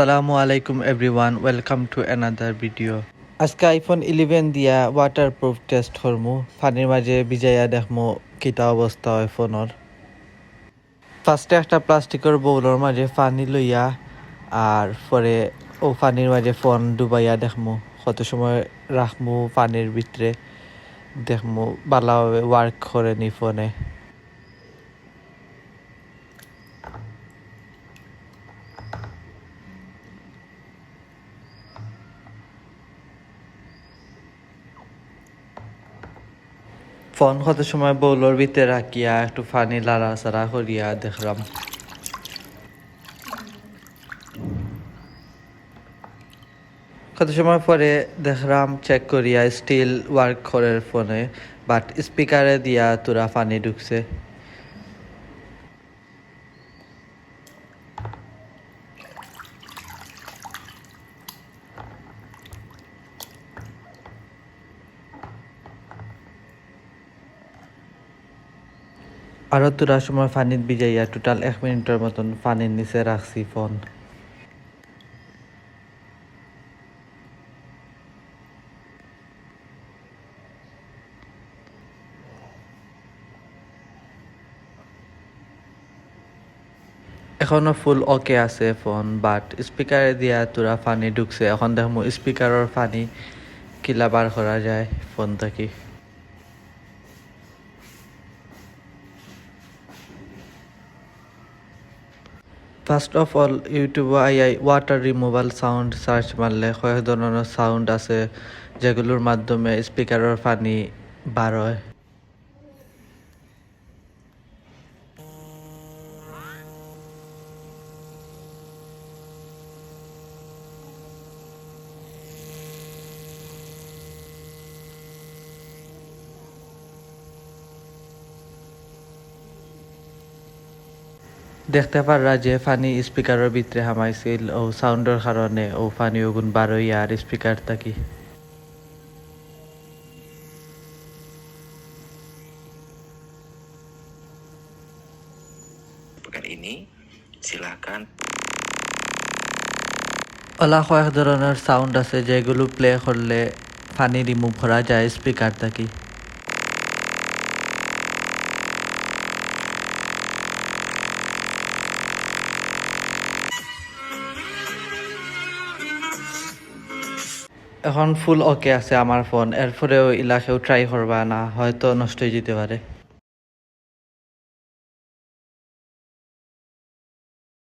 আসসালামু আলাইকুম everyone welcome to another video আজকে আইফোন ইলেভেন দিয়া ওয়াটার প্রুফ টেস্ট করমু। পানির মাঝে ভিজাইয়া দেখমু কিতা অবস্থা হয় ফোনের ফার্স্টে একটা প্লাস্টিকের বউলের মাঝে পানি লইয়া আর পরে ও পানির মাঝে ফোন ডুবাইয়া দেখমু। কত সময় রাখমু পানির ভিতরে। দেখমু ভালোভাবে ওয়ার্ক করে নি ফোনে ফোন কত সময় বৌলর ভিতরে রাখিয়া, একটু ফানি লাড়া সারা করিয়া দেখলাম। কত সময় পরে দেখলাম চেক করিয়া স্টিল ওয়ার্ক করে ফোনে বাট স্পিকারে দিয়া তোরা ফানি ঢুকছে। আরও তোরা সময় পানিত ভিজাইয়া টোটাল এক মিনিটের মতন পানির নিচে রাখছি ফোন। এখনও ফুল ওকে আছে ফোন বাট স্পিকারে দিয়া তোরা পানি ঢুকছে। এখন দেখমু স্পিকারের পানি কিলা বার করা যায় ফোন থাকি ফার্স্ট অফ অল ইউটিউব আই আই ওয়াটার রিমুভাল সাউন্ড সার্চ মারলে কয়েক ধরনের সাউন্ড আছে, যেগুলোর মাধ্যমে স্পিকারের পানি বার হয়। দেখতে পাররা যে ফানি স্পিকারের ভিতরে হামাইছিল ও সাউন্ডের কারণে ও ফানি ওগুন বারোই আর স্পিকার থাকি। Ini ওলা কয়েক ধরনের সাউন্ড আছে যেগুলো প্লে করলে ফানি রিমুভ করা যায় স্পিকার থাকি। এখন ফুল ওকে আছে আমার ফোন এরপরেও ইলাকেও ট্রাই করবা না, হয়তো নষ্ট হয়ে যেতে পারে।